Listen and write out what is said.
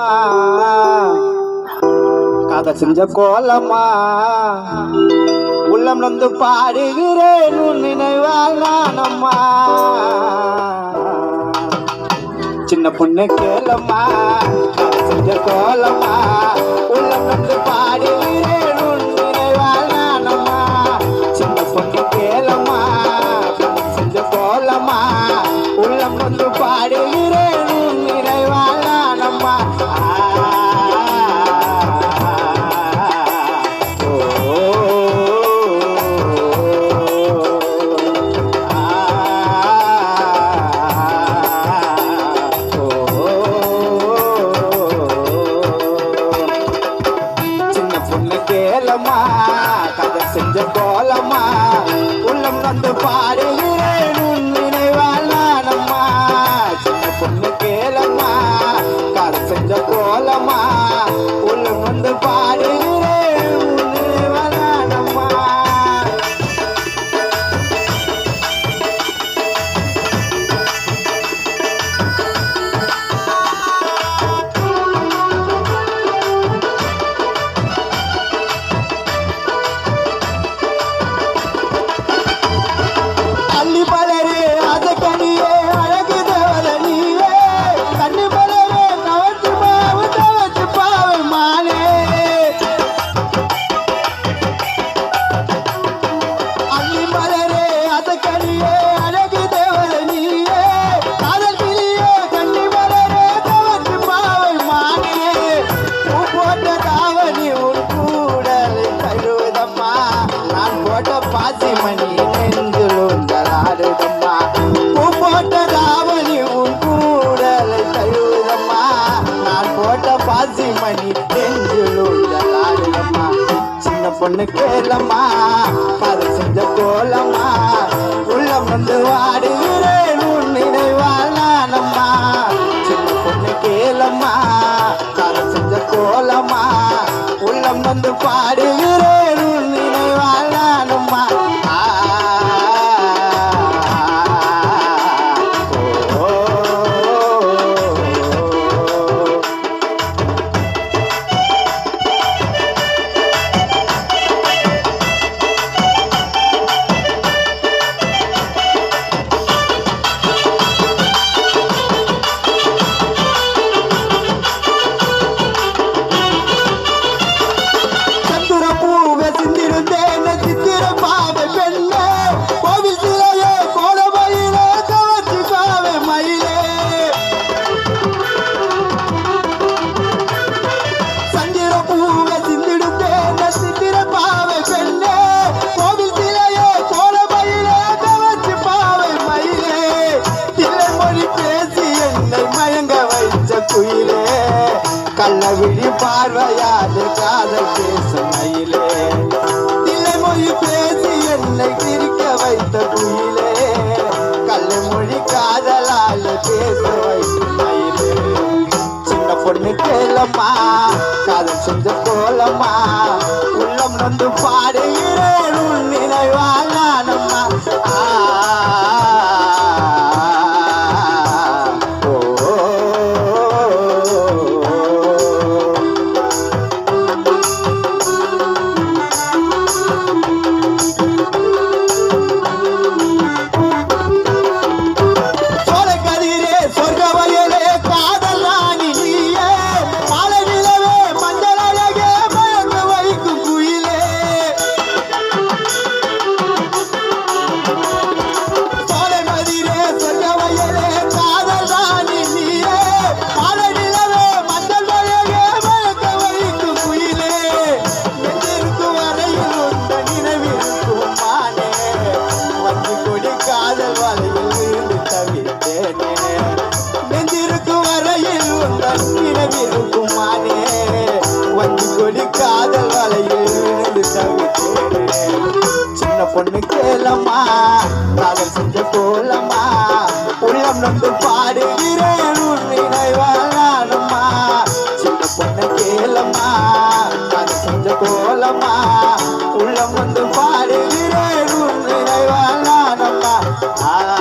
கோலமா கதை செஞ்ச கோலமா உள்ளம் நொந்து பாடுகிறேன் உன் நினைவால் நானம்மா. சின்ன பொண்ணு கேளம்மா செஞ்ச கோலமா உள்ள பொண்ணு கேளம்மா கதை செஞ்ச கோலமா உள்ளம் வந்து பாடுகிறேன் உன் நினைவால் நானம்மா. சின்ன பொண்ணு கேளம்மா கதை செஞ்ச கோலமா சின்ன கேளம்மா கதை செஞ்ச கோலம்மா. உள்ளம் வந்து வாடுகிறேன் உன் நினைவால் நானம்மா. சின்ன பொண்ணு கேளம்மா கதை செஞ்ச கோலம்மா. உள்ளம் வந்து பாடுகிறேன் விழி பார்வையாது காதல் பேசும் மயிலே தில்லை மொழி பேசி என்னை திரிக்க வைத்த குயிலே கள்ள மொழி காதலால் பேச வைத்த மயிலே. சின்ன பொண்ணு கேளம்மா காதல் செஞ்ச போலம்மா உள்ளம் நொந்து பாடு வலையில் விழுந்து தவித்தேனே நெஞ்சிருக்கும் வரையில் உந்தன் நினைவிருக்கும் வஞ்சி கொடி காதல் வலையில் விழுந்து தவித்தேனே சின்ன பொண்ணு கேளம்மா காதல் செஞ்ச கோலம்மா உள்ளம் நொந்து பாடுகிறேன். Ah.